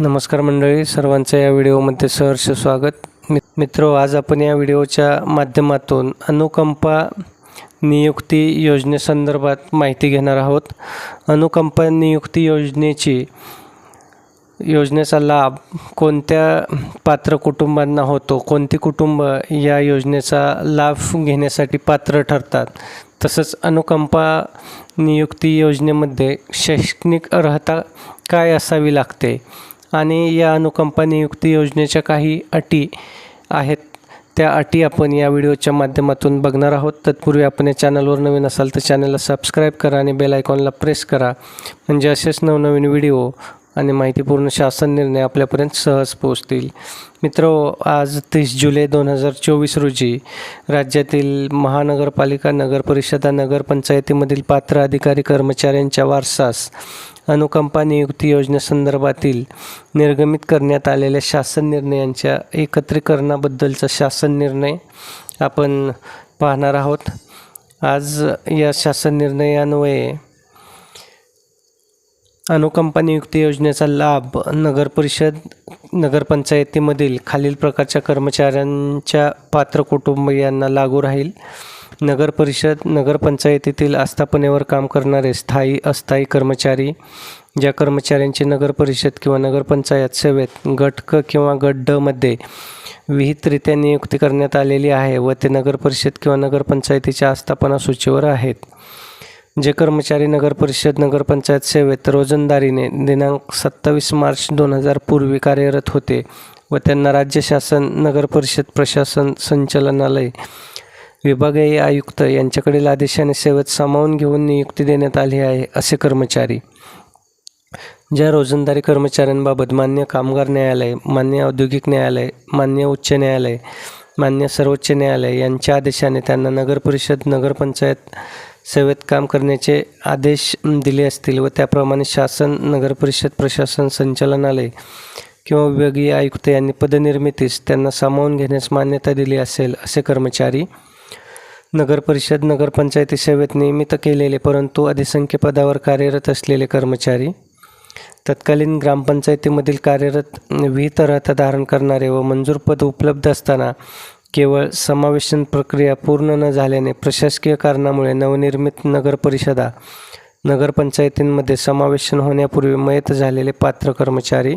नमस्कार मंडळी सर्वांचं या व्हिडिओमध्ये सहर्ष स्वागत. मि मित्र आज आपण या व्हिडिओच्या माध्यमातून अनुकंपा नियुक्ती योजनेसंदर्भात माहिती घेणार आहोत. अनुकंपा नियुक्ती योजनेची योजनेचा लाभ कोणत्या पात्र कुटुंबांना होतो? कोणती कुटुंब या योजनेचा लाभ घेण्यासाठी पात्र ठरतात? तसंच अनुकंपा नियुक्ती योजनेमध्ये शैक्षणिक अर्हता काय असावी लागते? आणि या अनुकंपा नियुक्ती योजनेच्या काही अटी आहेत. त्या अटी आपण या व्हिडिओच्या माध्यमातून बघणार आहोत. तत्पूर्वी आपण या चॅनलवर नवीन असाल तर चॅनलला सबस्क्राईब करा आणि बेल आयकॉनला प्रेस करा. म्हणजे असेच नवनवीन व्हिडिओ आणि माहितीपूर्ण शासन निर्णय आपल्यापर्यंत सहज पोहोचतील. मित्र आज तीस जुलै दोन हजार चोवीस रोजी राज्यातील महानगरपालिका नगरपरिषदा नगरपंचायतीमधील पात्र अधिकारी कर्मचाऱ्यांच्या वारसास अनुकंपा नियुक्ती योजनेसंदर्भातील निर्गमित करण्यात आलेल्या शासन निर्णयांच्या एकत्रीकरणाबद्दलचा शासन निर्णय आपण पाहणार आहोत. आज या शासन निर्णयान्वये अनुकंपा नियुक्ती योजनेचा लाभ नगरपरिषद नगरपंचायतीमधील खालील प्रकारच्या कर्मचाऱ्यांच्या पात्र कुटुंबियांना लागू राहील. नगरपरिषद नगरपंचायतीतील आस्थापनेवर काम करणारे स्थायी अस्थायी कर्मचारी ज्या कर्मचाऱ्यांची नगरपरिषद किंवा नगरपंचायत सेवेत गट क किंवा गट ड मध्ये विहितरित्या नियुक्ती करण्यात आलेली आहे व ते नगरपरिषद किंवा नगरपंचायतीच्या आस्थापना सूचीवर आहेत. जे कर्मचारी नगरपरिषद नगरपंचायत सेवेत रोजंदारीने दिनांक सत्तावीस मार्च दोन हजार पूर्वी कार्यरत होते व त्यांना राज्य शासन नगरपरिषद प्रशासन संचालनालय विभागीय आयुक्त यांच्याकडील आदेशाने सेवेत सामावून घेऊन नियुक्ती देण्यात आली आहे असे कर्मचारी. ज्या रोजंदारी कर्मचाऱ्यांबाबत मान्य कामगार न्यायालय मान्य औद्योगिक न्यायालय मान्य उच्च न्यायालय मान्य सर्वोच्च न्यायालय यांच्या आदेशाने त्यांना नगरपरिषद नगरपंचायत सेवेत काम करण्याचे आदेश दिले असतील व त्याप्रमाणे शासन नगरपरिषद प्रशासन संचालनालय किंवा विभागीय आयुक्त यांनी पदनिर्मितीस त्यांना सामावून घेण्यास मान्यता दिली असेल असे कर्मचारी नगरपरिषद नगरपंचायती सेवेत नियमित केलेले परंतु अधिसंख्य पदावर कार्यरत असलेले कर्मचारी तत्कालीन ग्रामपंचायतीमधील कार्यरत विहित अर्हता धारण करणारे व मंजूर पद उपलब्ध असताना केवळ समावेशन प्रक्रिया पूर्ण न झाल्याने प्रशासकीय कारणामुळे नवनिर्मित नगरपरिषदा नगरपंचायतींमध्ये समावेशन होण्यापूर्वी मयत झालेले पात्र कर्मचारी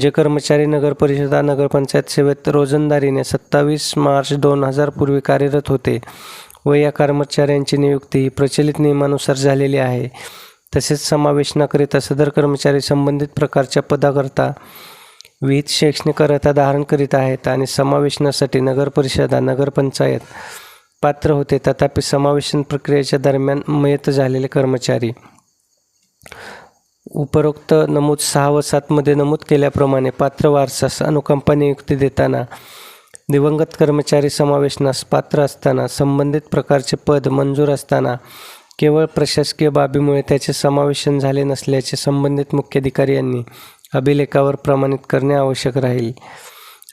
जे कर्मचारी नगरपरिषदा नगरपंचायत सेवेत रोजंदारीने सत्तावीस मार्च दोन हजार पूर्वी कार्यरत होते व या कर्मचाऱ्यांची नियुक्ती ही प्रचलित नियमानुसार झालेली आहे. तसेच समावेशनाकरिता सदर कर्मचारी संबंधित प्रकारच्या पदाकरता विविध शैक्षणिक अर्हता धारण करीत आहेत आणि समावेशनासाठी नगरपरिषदा नगरपंचायत पात्र होते. तथापि समावेशन प्रक्रियेच्या दरम्यान मयत झालेले कर्मचारी उपरोक्त नमूद सहा व सातमध्ये नमूद केल्याप्रमाणे पात्र वारसास अनुकंपा नियुक्ती देताना दिवंगत कर्मचारी समावेशनास पात्र असताना संबंधित प्रकारचे पद मंजूर असताना केवळ प्रशासकीय बाबीमुळे त्याचे समावेशन झाले नसल्याचे संबंधित मुख्याधिकारी यांनी अभिलेखावर प्रमाणित करणे आवश्यक राहील.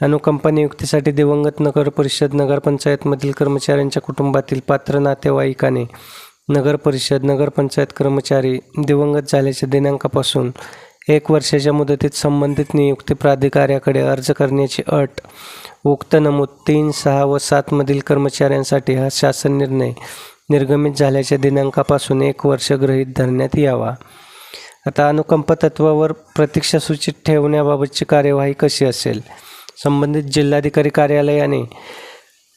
अनुकंपा नियुक्तीसाठी दिवंगत नगर परिषद नगरपंचायतमधील कर्मचाऱ्यांच्या कुटुंबातील पात्र नातेवाईकाने नगर परिषद नगरपंचायत कर्मचारी दिवंगत झाल्याच्या दिनांकापासून एक वर्षाच्या मुदतीत संबंधित नियुक्ती प्राधिकाऱ्याकडे अर्ज करण्याची अट उक्त नमूद तीन सहा व सातमधील कर्मचाऱ्यांसाठी हा शासन निर्णय निर्गमित झाल्याच्या दिनांकापासून एक वर्ष गृहीत धरण्यात यावा. आता अनुकंप तत्वावर प्रतीक्षा सूचित ठेवण्याबाबतची कार्यवाही कशी असेल? संबंधित जिल्हाधिकारी कार्यालयाने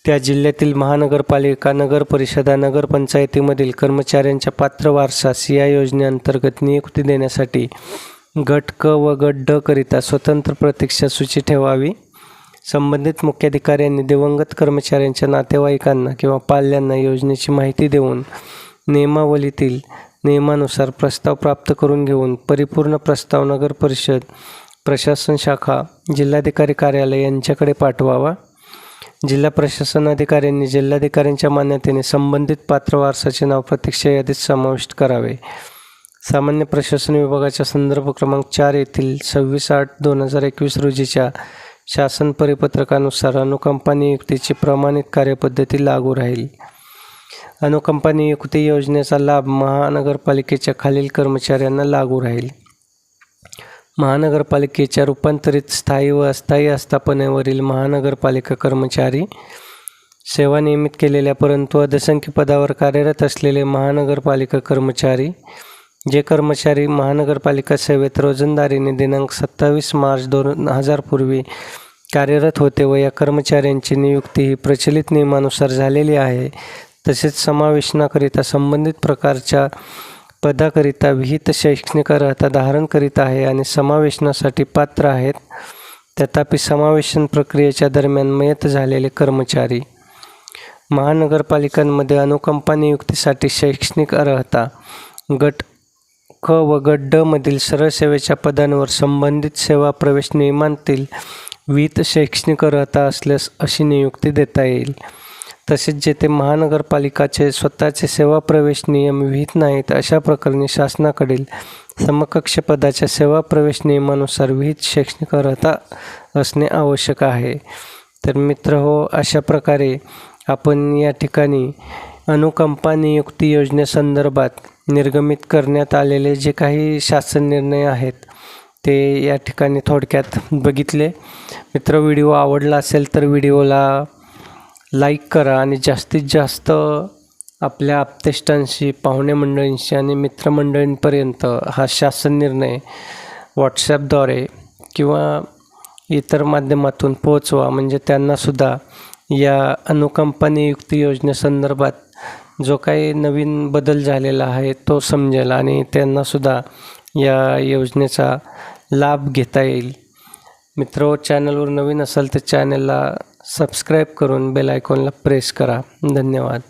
त्या जिल्ह्यातील महानगरपालिका नगर परिषदा नगरपंचायतीमधील कर्मचाऱ्यांच्या पात्र वारसास या योजनेअंतर्गत नियुक्ती देण्यासाठी गट क व गट ड करिता स्वतंत्र प्रतीक्षा सूची ठेवावी. संबंधित मुख्याधिकाऱ्यांनी दिवंगत कर्मचाऱ्यांच्या नातेवाईकांना किंवा पाल्यांना योजनेची माहिती देऊन नियमावलीतील नियमानुसार प्रस्ताव प्राप्त करून घेऊन परिपूर्ण प्रस्ताव नगर परिषद प्रशासन शाखा जिल्हाधिकारी कार्यालय यांच्याकडे पाठवावा. जिल्हा प्रशासन अधिकाऱ्यांनी जिल्हाधिकाऱ्यांच्या मान्यतेने संबंधित पात्र वारसाचे नाव प्रतीक्षा यादीत समाविष्ट करावे. सामान्य प्रशासन विभागाच्या संदर्भ क्रमांक चार येथील सव्वीस आठ दोन हजार एकवीस रोजीच्या शासन परिपत्रकानुसार अनुकंपा नियुक्तीची प्रमाणित कार्यपद्धती लागू राहील. अनुकंपा नियुक्ती योजनेचा लाभ महानगरपालिकेच्या खालील कर्मचाऱ्यांना लागू राहील? महानगरपालिकेच्या रूपांतरित स्थायी व अस्थायी आस्थापनेवरील महानगरपालिका कर्मचारी सेवा नियमित केलेल्या परंतु अधसंख्य पदावर कार्यरत असलेले महानगरपालिका कर्मचारी जे कर्मचारी महानगरपालिका सेवेत रोजंदारीने दिनांक सत्तावीस मार्च दोन हजार पूर्वी कार्यरत होते व या कर्मचाऱ्यांची नियुक्ती ही प्रचलित नियमानुसार झालेली आहे तसेच समावेशनाकरिता संबंधित प्रकारच्या पदाकरिता विहित शैक्षणिक अर्हता धारण करीत आहे आणि समावेशनासाठी पात्र आहेत. तथापि समावेशन प्रक्रियेच्या दरम्यान मयत झालेले कर्मचारी. महानगरपालिकांमध्ये अनुकंपा नियुक्तीसाठी शैक्षणिक अर्हता गट क व गट ड मधील सरळ सेवेच्या पदांवर संबंधित सेवा प्रवेश नियमांतील विहित शैक्षणिक अर्हता असल्यास अशी नियुक्ती देता येईल. तसेच जेथे महानगरपालिकाचे स्वतःचे सेवा प्रवेश नियम विहित नाहीत अशा प्रकरणी शासनाकडील समकक्ष पदाच्या सेवा प्रवेश नियमानुसार विहित शैक्षणिक अर्हता असणे आवश्यक आहे. तर मित्र हो अशा प्रकारे आपण या ठिकाणी अनुकंपा नियुक्ती योजनेसंदर्भात निर्गमित करण्यात आलेले जे काही शासन निर्णय आहेत ते या ठिकाणी थोडक्यात बघितले. मित्र व्हिडिओ आवडला असेल तर व्हिडिओला लाईक करा आणि जास्तीत जास्त आपल्या आप्तेष्टांशी पाहुणे मंडळींशी आणि मित्रमंडळींपर्यंत हा शासन निर्णय व्हॉट्सॲपद्वारे किंवा इतर माध्यमातून पोचवा म्हणजे त्यांनासुद्धा या अनुकंपा युक्ती योजनेसंदर्भात जो काही नवीन बदल झालेला आहे तो समजेल आणि त्यांनासुद्धा या योजनेचा लाभ घेता येईल. मित्र चॅनलवर नवीन असाल तर चॅनलला सबस्क्राईब करून बेल आयकॉनला प्रेस करा. धन्यवाद.